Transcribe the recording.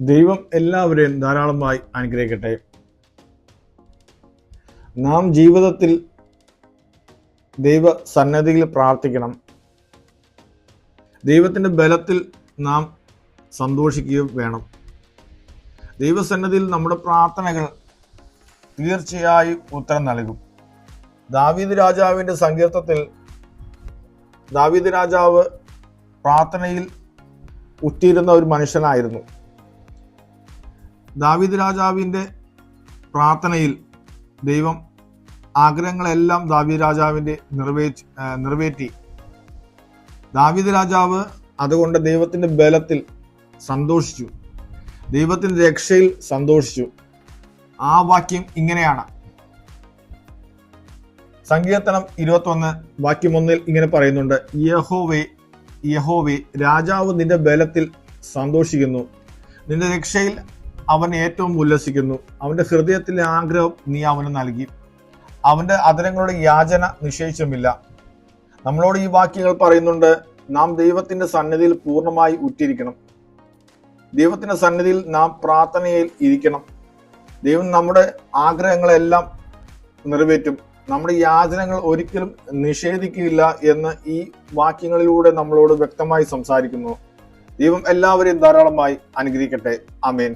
ദൈവം എല്ലാവരെയും ധാരാളമായി അനുഗ്രഹിക്കട്ടെ. നാം ജീവിതത്തിൽ ദൈവ സന്നദ്ധിയിൽ പ്രാർത്ഥിക്കണം. ദൈവത്തിന്റെ ബലത്തിൽ നാം സന്തോഷിക്കുകയും വേണം. ദൈവസന്നദ്ധിയിൽ നമ്മുടെ പ്രാർത്ഥനകൾ തീർച്ചയായും ഉത്തരം നൽകും. ദാവീദ് രാജാവിന്റെ സങ്കീർത്തത്തിൽ ദാവീദ് രാജാവ് പ്രാർത്ഥനയിൽ ഉറ്റിരുന്ന ഒരു മനുഷ്യനായിരുന്നു. ദാവീദ് രാജാവിന്റെ പ്രാർത്ഥനയിൽ ദൈവം ആഗ്രഹങ്ങളെല്ലാം ദാവീദ് രാജാവിന്റെ നിറവേറ്റി ആ, നിറവേറ്റി. ദാവീദ് രാജാവ് അതുകൊണ്ട് ദൈവത്തിന്റെ ബലത്തിൽ സന്തോഷിച്ചു. ദൈവത്തിന്റെ രക്ഷയിൽ സന്തോഷിച്ചു. ആ വാക്യം ഇങ്ങനെയാണ്. സങ്കീർത്തനം ഇരുപത്തൊന്ന് വാക്യം ഒന്നിൽ ഇങ്ങനെ പറയുന്നുണ്ട് യഹോവേ യഹോവേ രാജാവ് നിന്റെ ബലത്തിൽ സന്തോഷിക്കുന്നു. നിന്റെ രക്ഷയിൽ അവൻ ഏറ്റവും ഉല്ലസിക്കുന്നു. അവന്റെ ഹൃദയത്തിലെ ആഗ്രഹം നീ അവന് നൽകി. അവന്റെ അതരങ്ങളുടെ യാചന നിശ്ചയിച്ചുമില്ല. നമ്മളോട് ഈ വാക്യങ്ങൾ പറയുന്നുണ്ട് നാം ദൈവത്തിന്റെ സന്നിധിയിൽ പൂർണമായി ഉറ്റിരിക്കണം. ദൈവത്തിന്റെ സന്നിധിയിൽ നാം പ്രാർത്ഥനയിൽ ഇരിക്കണം. ദൈവം നമ്മുടെ ആഗ്രഹങ്ങളെല്ലാം നിറവേറ്റും. നമ്മുടെ യാചനകൾ ഒരിക്കലും നിഷേധിക്കില്ല എന്ന് ഈ വാക്യങ്ങളിലൂടെ നമ്മളോട് വ്യക്തമായി സംസാരിക്കുന്നു. ദൈവം എല്ലാവരെയും ധാരാളമായി അനുഗ്രഹിക്കട്ടെ. അമേൻ